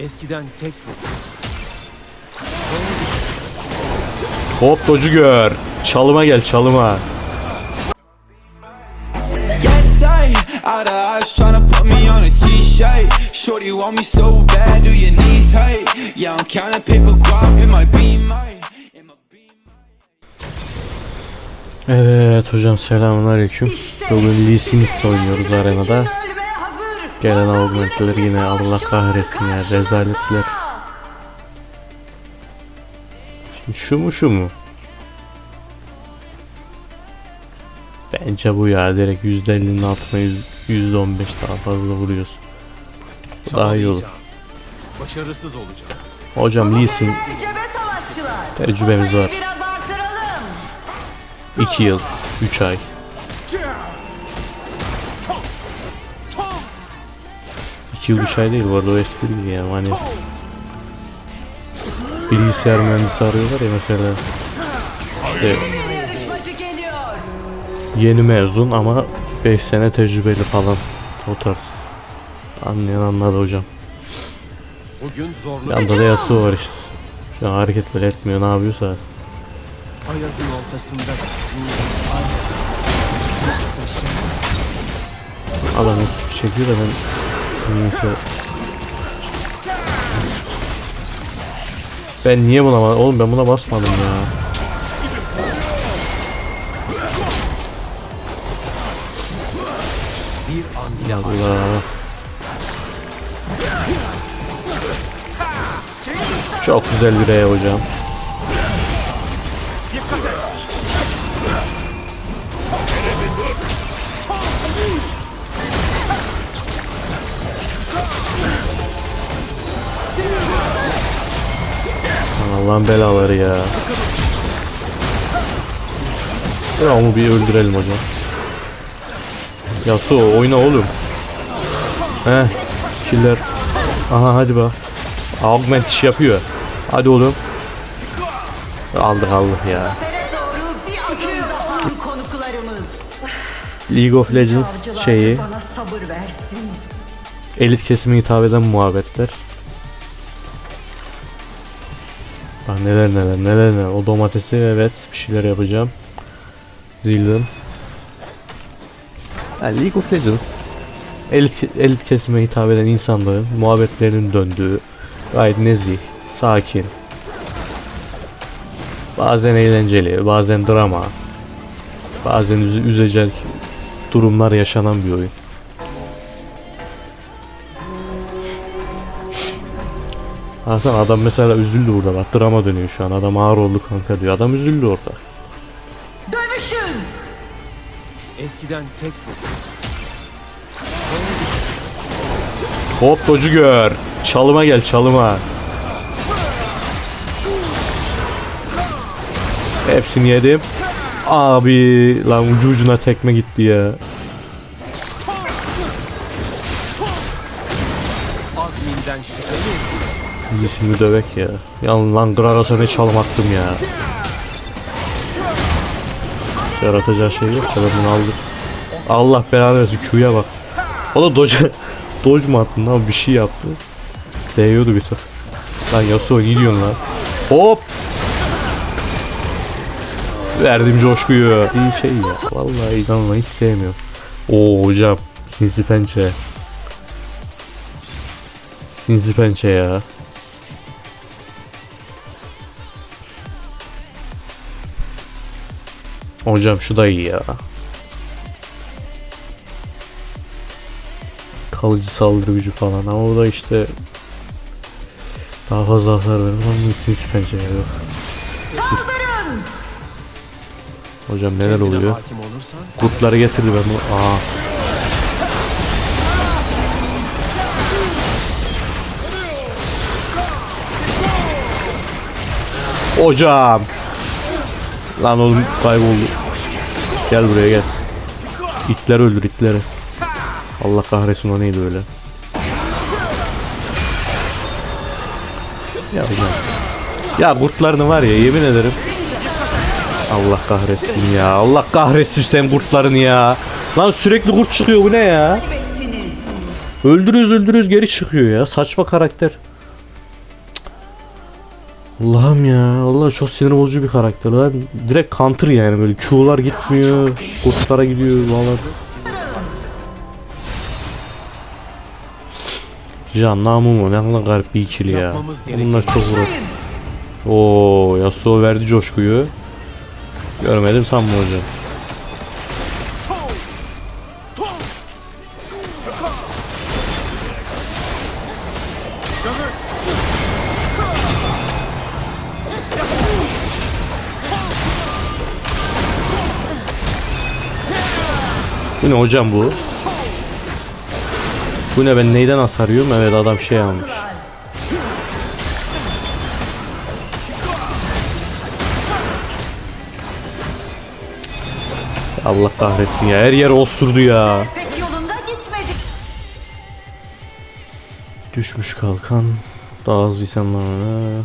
Eskiden tek ruh. Hop docu gör. Çalıma gel çalıma. Yes, I out of eyes tryna put me on a t-shirt. Shorty want me so bad, do your knees hurt? Yeah, I'm counting paper guap in my beam, in my beam. Evet hocam selamünaleyküm. Bugün Lee Sin oynuyoruz arenada. Gelen augmentler yine Allah kahretsin ya rezaletler. Şimdi şu mu şu mu? Bence bu ya direkt %50'nin altına yüz- %15 daha fazla vuruyorsun. Bu daha iyi olur. Başarısız olacağım. Hocam Lee Sin. Tecrübemiz var. Biraz artıralım. 2 yıl 3 ay. İki yıl üç ay değil bu arada o espri değil yani hani bilgisayar mühendisi arıyorlar ya mesela. İşte yeni mezun ama 5 sene tecrübeli falan. O tarz. Anlayan anladı hocam. Bugün zorlu yanda da Yasuo var işte. Şu an hareket bile etmiyor ne yapıyorsa. Ayazın ortasında. Adam çekiyor da ben ben niye buna ba- oğlum ben buna basmadım ya Allah. Çok güzel bir E hocam. Allah'ın belaları ya. Ya onu bir öldürelim hocam. Yasuo oyna oğlum. He, skiller. Aha hadi bak. Augment iş yapıyor. Hadi oğlum. Aldık aldık ya. League of Legends şeyi elit kesime hitap eden muhabbetler. Bak neler neler neler neler. O domatesi evet bir şeyler yapacağım. Zildim. Yani League of Legends elit, elit kesime hitap eden insanların muhabbetlerinin döndüğü gayet nezih, sakin. Bazen eğlenceli, bazen drama. Bazen üze- üzecek durumlar yaşanan bir oyun. Hasan adam mesela üzüldü burada bak drama dönüyor şu an adam ağır oldu kanka diyor adam üzüldü orada. Dövüşün. eskiden tek. Hop docu gör çalıma gel çalıma. Hepsini yedim. Abi lan ucu ucuna tekme gitti ya. Azminden şüpheli İyisini dövek ya. Yan lan Gragas'a ne çalım attım ya. Yaratacağı şey yok ben bunu aldım. Allah belanı versin Q'ya bak. O da Doge, Doge mu attın lan bir şey yaptı. Değiyordu bir tık. Lan Yasuo ne diyorsun lan? Hop! Verdim coşkuyu. İyi şey ya. Vallahi inanma hiç sevmiyorum. Oo hocam. Sinsi pençe. Sinsi pençe ya. Hocam şu da iyi ya. Kalıcı saldırı gücü falan ama o da işte daha fazla hasar verir ama sinsi pencere yok. Saldırın. Hocam neler oluyor? hakim olursan Kurtları getirdi ben bu. Aa. Hocam. Lan oğlum kayboldu. Gel buraya gel. İtler öldür itleri. Allah kahretsin o neydi öyle. Ya hocam. Ya kurtlarını var ya yemin ederim. Allah kahretsin ya. Allah kahretsin sen kurtlarını ya. Lan sürekli kurt çıkıyor bu ne ya? Öldürürüz öldürürüz geri çıkıyor ya. Saçma karakter. Allah'ım ya. Allah çok sinir bozucu bir karakter. Lan direkt counter yani böyle Q'lar gitmiyor. Ghostlara gidiyor valla. Can namı mı? Ne kadar garip bir ikili ya. Bunlar çok uğraş. Oo Yasuo verdi coşkuyu. Görmedim sanma hocam. Bu ne hocam bu? Bu ne ben neyden hasar yiyorum? Evet adam şey almış. Allah kahretsin ya her yer osurdu ya. Düşmüş kalkan. Daha hızlı insanlar.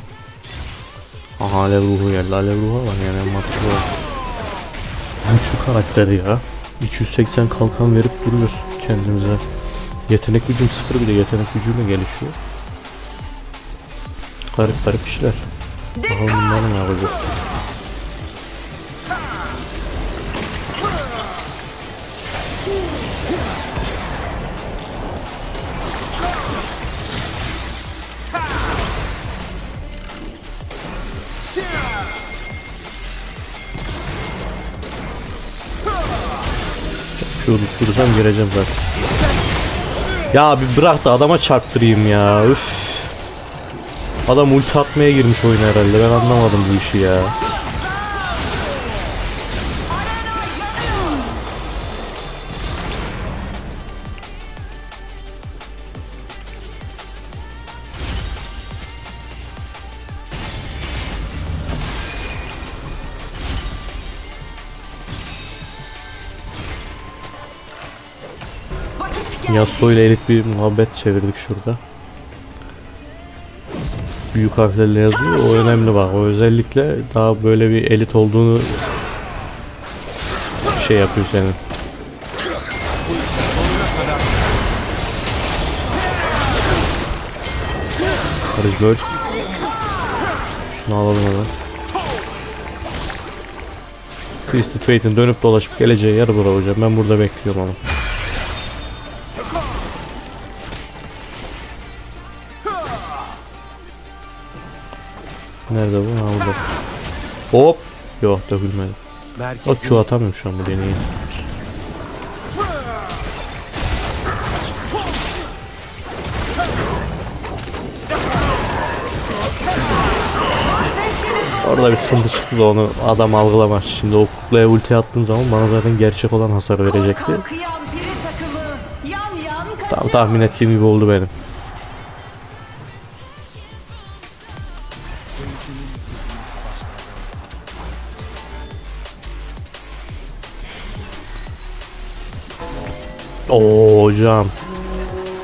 Aha alev ruhu geldi. Alev ruhu var yani. Güçlü karakter ya. 280 kalkan verip duruyoruz kendimize. Yetenek gücüm sıfır bir de yetenek gücüyle gelişiyor. Garip garip işler. Bakalım bunları ne yapacağız. Şu durursam gireceğim zaten. Ya bir bırak da adama çarptırayım ya. Üf. Adam ulti atmaya girmiş oyuna herhalde. Ben anlamadım bu işi ya. Yasuo ile elit bir muhabbet çevirdik şurada. Büyük harflerle yazıyor. O önemli bak. O özellikle daha böyle bir elit olduğunu şey yapıyor senin. Barış böyle. Şunu alalım hemen. Twisted Fate'in dönüp dolaşıp geleceği yer bura hocam. Ben burada bekliyorum onu. Nerede bu? Ha burada. Hop. Yok dökülmedi. Bak Merkezin Q atamıyorum şu an bu deneyi. Orada bir sıkıntı çıktı da onu adam algılamaz. Şimdi o kuklaya ulti attığım zaman bana zaten gerçek olan hasar verecekti. Tam tahmin ettiğim gibi oldu benim. Oo hocam.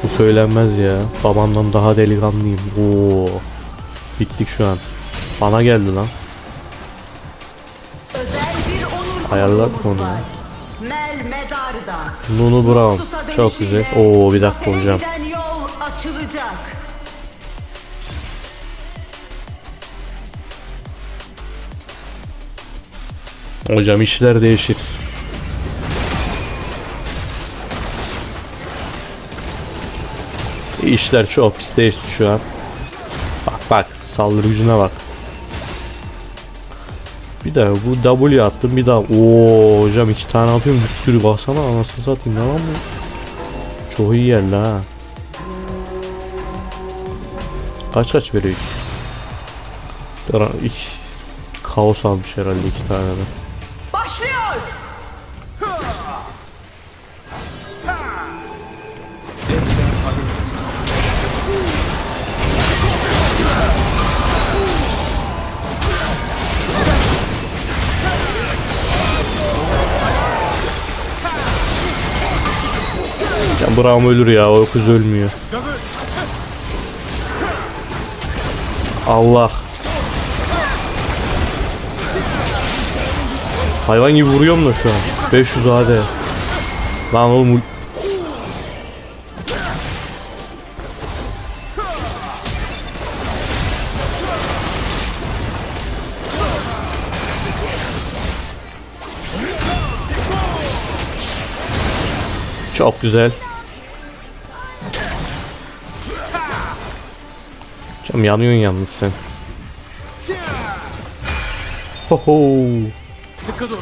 Bu söylenmez ya. Babandan daha delikanlıyım. Oo. Bittik şu an. Bana geldi lan. Özel bir onur Ayarladık grubumuz onu ya. var. Mel Medar'da. Nunu Brown. Çok güzel. Oo bir dakika hocam. Hocam işler değişir. İşler çok pis değişti şu an. Bak bak saldırı gücüne bak. Bir daha bu W attım bir daha. Oo hocam iki tane atıyorum bir sürü baksana anasını satayım yalan mı? Çok iyi geldi ha. Kaç kaç veriyor? İki. Kaos almış herhalde iki tane de. Ya Braum ölür ya. O kız ölmüyor. Allah. Hayvan gibi vuruyorum da şu an. 500 AD. Lan oğlum Çok güzel. Cam yanıyorsun yalnız sen. Ho ho. Sıkı dur.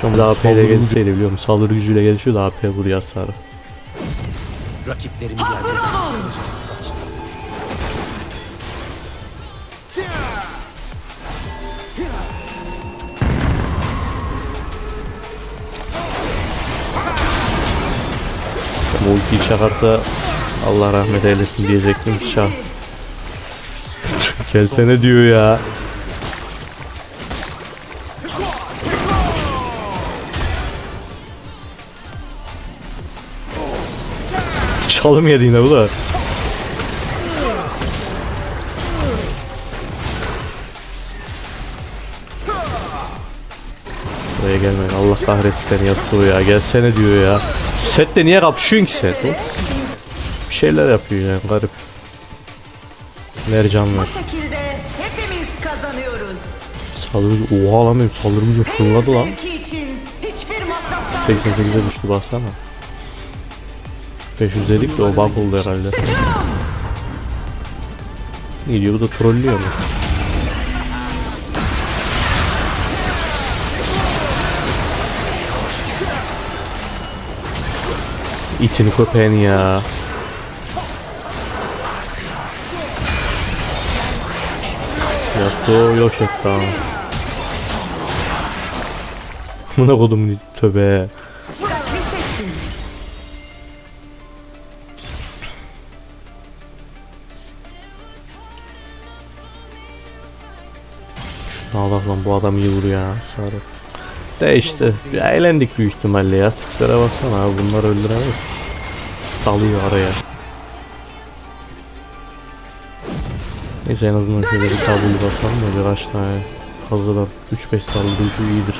Şu da AP ile gelseydi biliyorum saldırı gücüyle gelişiyor da AP vuruyor hasarı. Rakiplerimi Hazır ultiyi çakarsa Allah rahmet eylesin diyecektim çak. Gelsene diyor ya. Çalım yedi yine bu. Buraya gelmeyin Allah kahretsin seni Yasuo ya gelsene diyor ya. Sette niye kapışıyorsun ki sen? Bir şeyler yapıyor yani garip. Mercan Bu var. şekilde hepimiz kazanıyoruz. Oha lan benim saldırı gücüm fırladı lan. Zevki için hiçbir masraftan 88'e düştü baksana. 500 dedik de o bug oldu herhalde. Ne diyor bu da trollüyor mu? İtini köpeğini ya. Yasuo yok etti ama. Buna kodum töbe. Şuna bak lan bu adam iyi vuruyor ya sarı. De işte ya eğlendik büyük ihtimalle ya. Tiplere baksana abi bunlar öldüremez. Dalıyor araya. Neyse en azından şöyle bir W basalım da birkaç tane fazladan 3-5 saldırıcı iyidir.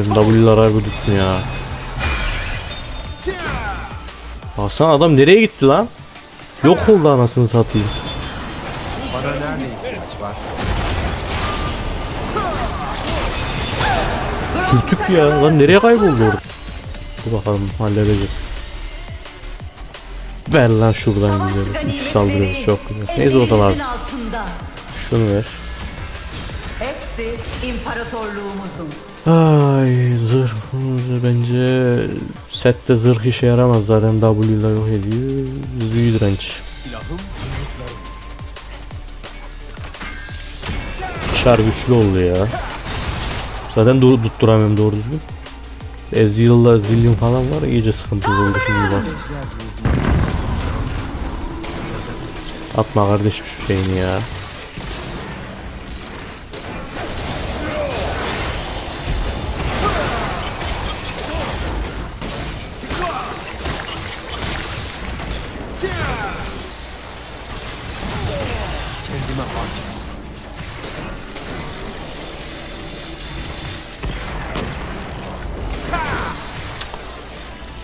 Benim W'lara bir ya. Baksana adam nereye gitti lan? Yok oldu anasını satayım. Bana nerede ihtiyaç var? Sürtük ya. Lan nereye kayboldu orada? Dur bakalım halledeceğiz. Ver lan şuradan gidelim. İki saldırıyoruz çok güzel. Neyse o da lazım. Şunu ver. Hepsi imparatorluğumuzun. Ay zırh bence sette zırh işe yaramaz zaten W ile yok ediyor. Büyü direnç. Çar güçlü oldu ya. Zaten du- tutturamıyorum doğru düzgün. Ezreal'la Zillion falan var iyice sıkıntılı oldu şimdi bak. Atma kardeşim şu şeyini ya.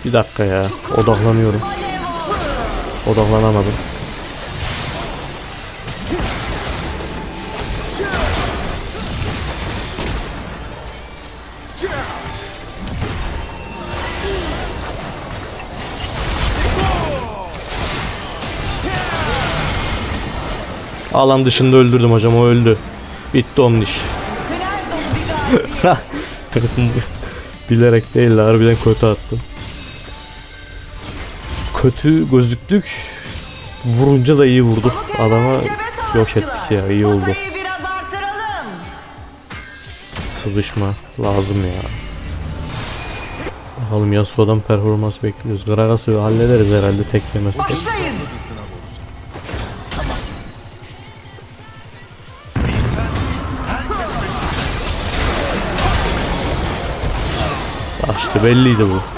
Bir dakika ya. Odaklanıyorum. Odaklanamadım. Alan dışında öldürdüm hocam o öldü. Bitti onun iş. Bilerek değil harbiden kötü attım kötü gözüktük. Vurunca da iyi vurduk. Adama yok ettik ya iyi oldu. Sıvışma lazım ya. Bakalım Yasuo'dan performans bekliyoruz. Gragas'ı hallederiz herhalde tek yemezse. Açtı belliydi bu.